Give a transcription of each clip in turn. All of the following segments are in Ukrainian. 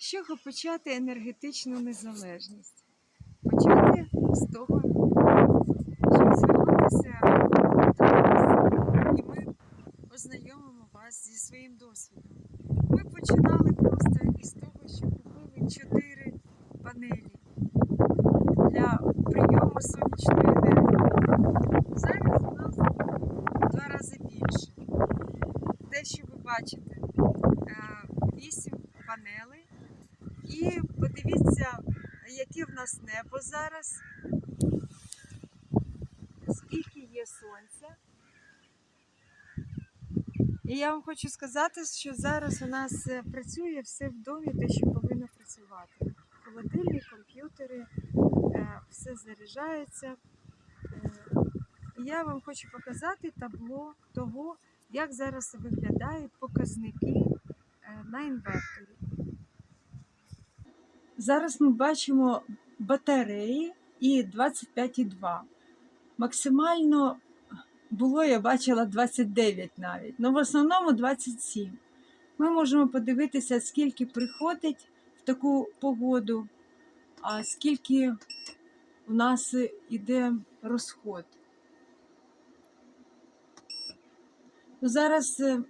З чого почати енергетичну незалежність? Почати з того, щоб звернутися до нас, і ми ознайомимо вас зі своїм досвідом. Ми починали просто із того, що купили 4 панелі для прийому сонячної енергії. Зараз у нас в два рази більше. Те, що ви бачите, 8 панелей. І подивіться, яке в нас небо зараз, скільки є сонця. І я вам хочу сказати, що зараз у нас е, працює все в домі, те, що повинно працювати. Холодильник, комп'ютери, е, все заряджається. Е, І я вам хочу показати табло того, як зараз виглядають показники е, на інверторі. Зараз ми бачимо батареї і 25,2. Максимально було, я бачила 29 навіть, але в основному 27. Ми можемо подивитися, скільки приходить в таку погоду, а скільки у нас іде розход. Ну, Зараз е,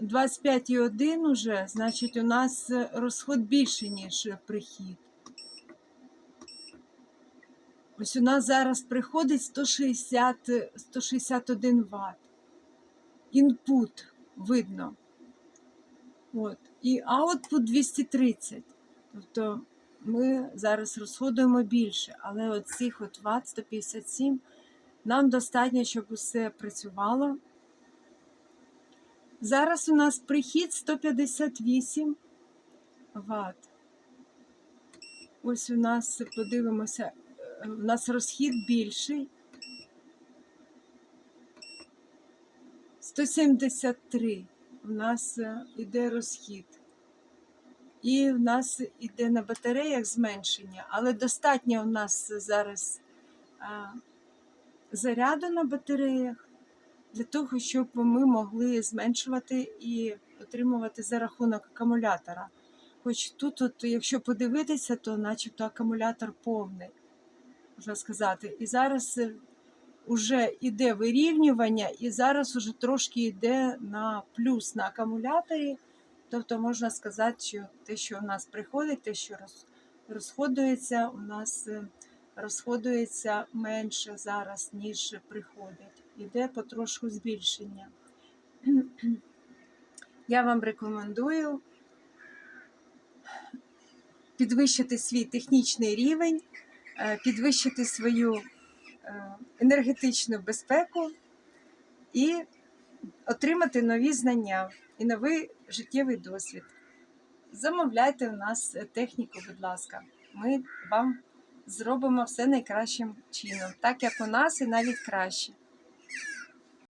25,1 уже, значить, у нас е, розход більше, ніж прихід. Ось у нас зараз приходить 160, е, 161 Вт. Інпут видно. От. І аутпут 230. Тобто ми зараз розходуємо більше, але от цих от Вт 157 нам достатньо, щоб усе працювало. Зараз у нас прихід 158 Вт. Ось у нас подивимося, е, у нас розхід більший. 173 у нас е, іде розхід. І в нас іде на батареях зменшення, але достатньо у нас зараз а, заряду на батареях для того, щоб ми могли зменшувати і отримувати за рахунок акумулятора. Хоч тут, от, якщо подивитися, то начебто акумулятор повний, можна сказати. І зараз вже йде вирівнювання, і зараз уже трошки йде на плюс на акумуляторі. Тобто можна сказати, що те, що у нас приходить, те, що розходується, у нас е, розходується менше зараз, ніж приходить. Іде потрошку збільшення. Я вам рекомендую підвищити свій технічний рівень, е, підвищити свою е, енергетичну безпеку і отримати нові знання і новий життєвий досвід. Замовляйте у нас техніку, будь ласка. Ми вам зробимо все найкращим чином, так як у нас і навіть краще.